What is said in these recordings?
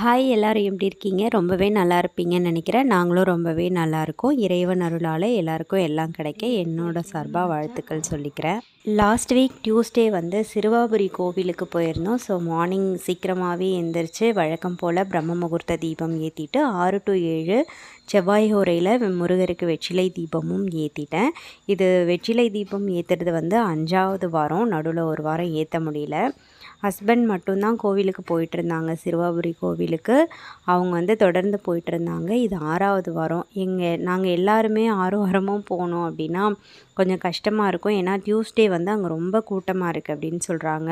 Hi எல்லோரும் எப்படி இருக்கீங்க? ரொம்பவே நல்லா இருப்பீங்கன்னு நினைக்கிறேன். நாங்களும் ரொம்பவே நல்லாயிருக்கோம் இறைவன் அருளால் எல்லாருக்கும் எல்லாம் கிடைக்க என்னோட சார்பாக வாழ்த்துக்கள் சொல்லிக்கிறேன். லாஸ்ட் வீக் டியூஸ்டே வந்து சிறுவாபுரி கோவிலுக்கு போயிருந்தோம். ஸோ மார்னிங் சீக்கிரமாகவே எந்திரிச்சு வழக்கம் போல் பிரம்ம முகூர்த்த தீபம் ஏற்றிட்டு ஆறு டு ஏழு செவ்வாய் ஹோரையில் முருகருக்கு வெற்றிலை தீபமும் ஏற்றிட்டேன் இது வெற்றிலை தீபம் ஏற்றுறது வந்து அஞ்சாவது வாரம். நடுவில் ஒரு வாரம் ஏற்ற முடியல. ஹஸ்பண்ட் மட்டும்தான் கோவிலுக்கு போயிட்டுருந்தாங்க. சிறுவாபுரி கோவிலுக்கு. அவங்க வந்து தொடர்ந்து போயிட்டுருந்தாங்க. இது ஆறாவது வாரம். எங்கள் நாங்கள் எல்லாருமே ஆறு வாரமும் போனோம் அப்படின்னா கொஞ்சம் கஷ்டமாக இருக்கும். ஏன்னா டியூஸ்டே வந்து அங்கே ரொம்ப கூட்டமாக இருக்குது அப்படின்னு சொல்கிறாங்க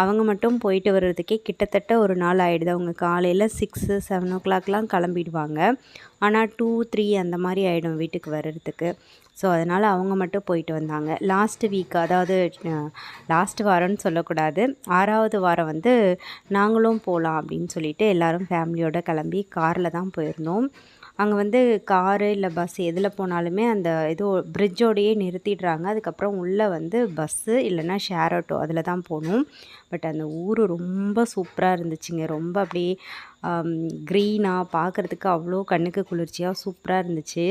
அவங்க மட்டும் போயிட்டு வர்றதுக்கே கிட்டத்தட்ட ஒரு நாள் ஆகிடுது அவங்க காலையில் சிக்ஸு செவன் ஓ கிளாக்லாம் கிளம்பிடுவாங்க. ஆனால் டூ த்ரீ அந்த மாதிரி ஆகிடும் வீட்டுக்கு வர்றதுக்கு. ஸோ அதனால் அவங்க மட்டும் போயிட்டு வந்தாங்க. லாஸ்ட் வீக் அதாவது லாஸ்ட் வாரம்னு சொல்லக்கூடாது. ஆறாவது வாரம் வந்து நாங்களும் போகலாம் அப்படின்னு சொல்லிட்டு எல்லோரும் ஃபேமிலியோடு கிளம்பி காரில் தான் போயிருந்தோம். அங்கே வந்து காரு இல்லை பஸ் எதில் போனாலுமே அந்த இது பிரிட்ஜோடையே நிறுத்திடுறாங்க. அதுக்கப்புறம் உள்ளே வந்து பஸ்ஸு இல்லைன்னா ஷேர் ஆட்டோ அதில் தான் போகணும் பட் அந்த ஊர் ரொம்ப சூப்பராக இருந்துச்சுங்க. ரொம்ப அப்படியே க்ரீனாக பார்க்குறதுக்கு அவ்வளோ கண்ணுக்கு குளிர்ச்சியாக சூப்பராக இருந்துச்சு.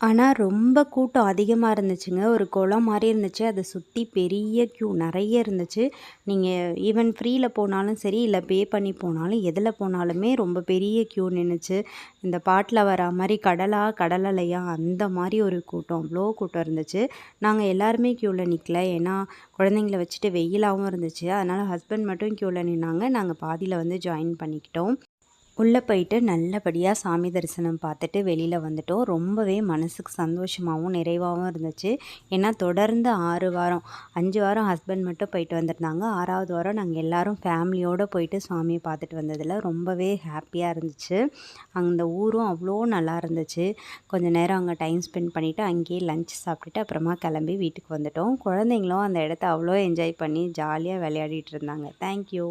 ஆனால் ரொம்ப கூட்டம் அதிகமாக இருந்துச்சுங்க. ஒரு குளம் மாதிரி இருந்துச்சு. அதை சுற்றி பெரிய க்யூ நிறைய இருந்துச்சு. நீங்கள் ஈவன் ஃப்ரீயில் போனாலும் சரி இல்லை பே பண்ணி போனாலும் எதில் போனாலுமே ரொம்ப பெரிய க்யூ நின்றுச்சு இந்த பாட்டில் வர மாதிரி கடலா கடலலையா அந்த மாதிரி ஒரு கூட்டம். அவ்வளோ கூட்டம் இருந்துச்சு. நாங்கள் எல்லாருமே க்யூவில் நிற்கல ஏன்னா குழந்தைங்கள வச்சுட்டு வெயிலாகவும் இருந்துச்சு. அதனால் ஹஸ்பண்ட் மட்டும் க்யூவில் நின்னாங்க. நாங்கள் பாதியில் வந்து ஜாயின் பண்ணிக்கிட்டோம். உள்ளே போயிட்டு நல்லபடியாக சாமி தரிசனம் பார்த்துட்டு வெளியில் வந்துட்டோம். ரொம்பவே மனசுக்கு சந்தோஷமாகவும் நிறைவாகவும் இருந்துச்சு. ஏன்னா தொடர்ந்து ஆறு வாரம் அஞ்சு வாரம் ஹஸ்பண்ட் மட்டும் போயிட்டு வந்திருந்தாங்க. ஆறாவது வாரம் நாங்கள் எல்லோரும் ஃபேமிலியோடு போயிட்டு சாமியை பார்த்துட்டு வந்ததில் ரொம்பவே ஹாப்பியாக இருந்துச்சு. அந்த ஊரும் அவ்வளோ நல்லா இருந்துச்சு. கொஞ்சம் நேரம் அங்கே டைம் ஸ்பெண்ட் பண்ணிவிட்டு அங்கேயே லஞ்ச் சாப்பிட்டுட்டு அப்புறமா கிளம்பி வீட்டுக்கு வந்துட்டோம். குழந்தைங்களும் அந்த இடத்த அவ்வளோ என்ஜாய் பண்ணி ஜாலியாக விளையாடிட்டு இருந்தாங்க. தேங்க்யூ